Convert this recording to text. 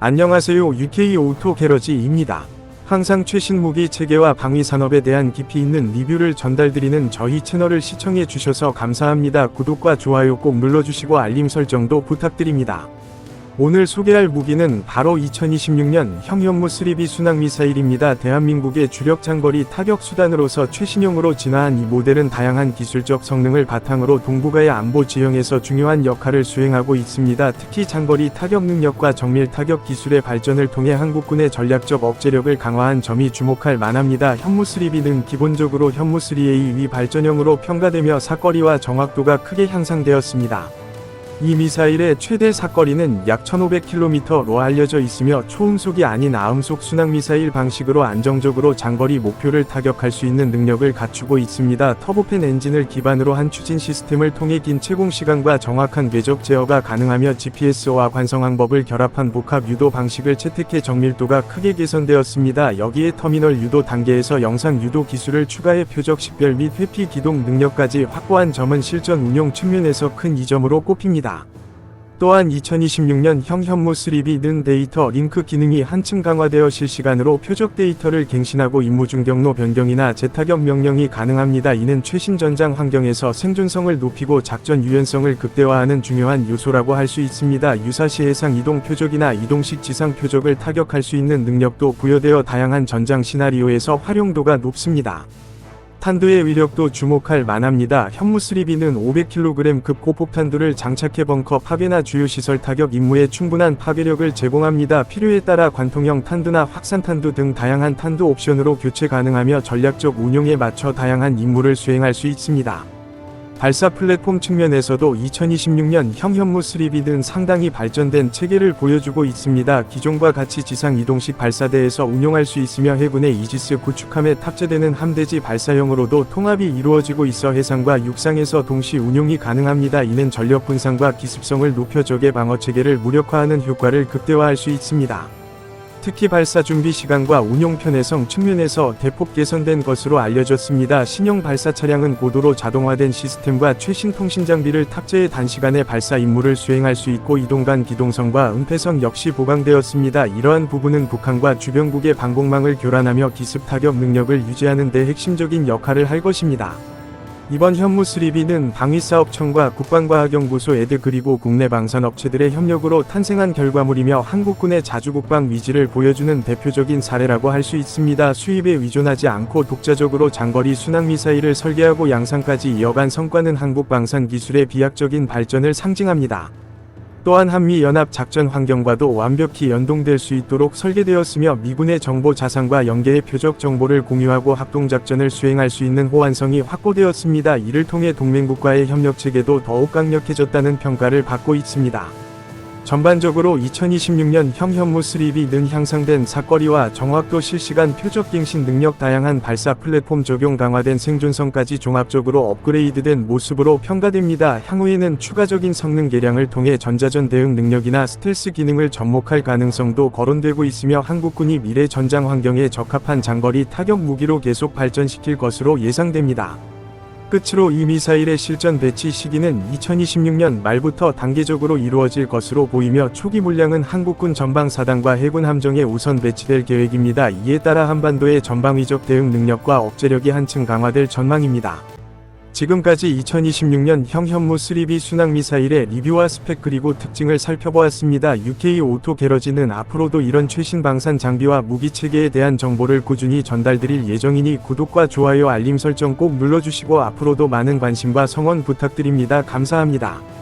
안녕하세요. UK 오토 게러지입니다. 항상 최신 무기 체계와 방위 산업에 대한 깊이 있는 리뷰를 전달드리는 저희 채널을 시청해 주셔서 감사합니다. 구독과 좋아요 꼭 눌러주시고 알림 설정도 부탁드립니다. 오늘 소개할 무기는 바로 2026년 형현무 3B 순항 미사일입니다. 대한민국의 주력 장거리 타격 수단으로서 최신형으로 진화한 이 모델은 다양한 기술적 성능을 바탕으로 동북아의 안보 지형에서 중요한 역할을 수행하고 있습니다. 특히 장거리 타격 능력과 정밀 타격 기술의 발전을 통해 한국군의 전략적 억제력을 강화한 점이 주목할 만합니다. 현무 3B는 기본적으로 현무 3A 위 발전형으로 평가되며 사거리와 정확도가 크게 향상되었습니다. 이 미사일의 최대 사거리는 약 1500km로 알려져 있으며 초음속이 아닌 아음속 순항 미사일 방식으로 안정적으로 장거리 목표를 타격할 수 있는 능력을 갖추고 있습니다. 터보팬 엔진을 기반으로 한 추진 시스템을 통해 긴 채공 시간과 정확한 궤적 제어가 가능하며 GPS와 관성항법을 결합한 복합 유도 방식을 채택해 정밀도가 크게 개선되었습니다. 여기에 터미널 유도 단계에서 영상 유도 기술을 추가해 표적 식별 및 회피 기동 능력까지 확보한 점은 실전 운용 측면에서 큰 이점으로 꼽힙니다. 또한 2026년 형 현무 3B 는 데이터 링크 기능이 한층 강화되어 실시간으로 표적 데이터를 갱신하고 임무 중 경로 변경이나 재타격 명령이 가능합니다. 이는 최신 전장 환경에서 생존성을 높이고 작전 유연성을 극대화하는 중요한 요소라고 할 수 있습니다. 유사시 해상 이동 표적이나 이동식 지상 표적을 타격할 수 있는 능력도 부여되어 다양한 전장 시나리오에서 활용도가 높습니다. 탄두의 위력도 주목할 만합니다. 현무 3B는 500kg급 고폭탄두를 장착해 벙커 파괴나 주요 시설 타격 임무에 충분한 파괴력을 제공합니다. 필요에 따라 관통형 탄두나 확산 탄두 등 다양한 탄두 옵션으로 교체 가능하며 전략적 운용에 맞춰 다양한 임무를 수행할 수 있습니다. 발사 플랫폼 측면에서도 2026년 형 현무 3B는 상당히 발전된 체계를 보여주고 있습니다. 기존과 같이 지상 이동식 발사대에서 운용할 수 있으며 해군의 이지스 구축함에 탑재되는 함대지 발사형으로도 통합이 이루어지고 있어 해상과 육상에서 동시 운용이 가능합니다. 이는 전력 분산과 기습성을 높여 적의 방어 체계를 무력화하는 효과를 극대화할 수 있습니다. 특히 발사 준비 시간과 운용 편의성 측면에서 대폭 개선된 것으로 알려졌습니다. 신형 발사 차량은 고도로 자동화된 시스템과 최신 통신 장비를 탑재해 단시간에 발사 임무를 수행할 수 있고 이동간 기동성과 은폐성 역시 보강되었습니다. 이러한 부분은 북한과 주변국의 방공망을 교란하며 기습 타격 능력을 유지하는 데 핵심적인 역할을 할 것입니다. 이번 현무 3B는 방위사업청과 국방과학연구소 에드 그리고 국내 방산업체들의 협력으로 탄생한 결과물이며 한국군의 자주국방 위지를 보여주는 대표적인 사례라고 할 수 있습니다. 수입에 의존하지 않고 독자적으로 장거리 순항미사일을 설계하고 양산까지 이어간 성과는 한국 방산 기술의 비약적인 발전을 상징합니다. 또한 한미 연합 작전 환경과도 완벽히 연동될 수 있도록 설계되었으며 미군의 정보 자산과 연계의 표적 정보를 공유하고 합동 작전을 수행할 수 있는 호환성이 확보되었습니다. 이를 통해 동맹국과의 협력 체계도 더욱 강력해졌다는 평가를 받고 있습니다. 전반적으로 2026년 형 현무 3B는 향상된 사거리와 정확도 실시간 표적 갱신 능력 다양한 발사 플랫폼 적용 강화된 생존성까지 종합적으로 업그레이드된 모습으로 평가됩니다. 향후에는 추가적인 성능 개량을 통해 전자전 대응 능력이나 스텔스 기능을 접목할 가능성도 거론되고 있으며 한국군이 미래 전장 환경에 적합한 장거리 타격 무기로 계속 발전시킬 것으로 예상됩니다. 끝으로 이 미사일의 실전 배치 시기는 2026년 말부터 단계적으로 이루어질 것으로 보이며 초기 물량은 한국군 전방사단과 해군 함정에 우선 배치될 계획입니다. 이에 따라 한반도의 전방위적 대응 능력과 억제력이 한층 강화될 전망입니다. 지금까지 2026년 형 현무 3B 순항 미사일의 리뷰와 스펙 그리고 특징을 살펴보았습니다. UK 오토 게러지는 앞으로도 이런 최신 방산 장비와 무기 체계에 대한 정보를 꾸준히 전달드릴 예정이니 구독과 좋아요 알림 설정 꼭 눌러주시고 앞으로도 많은 관심과 성원 부탁드립니다. 감사합니다.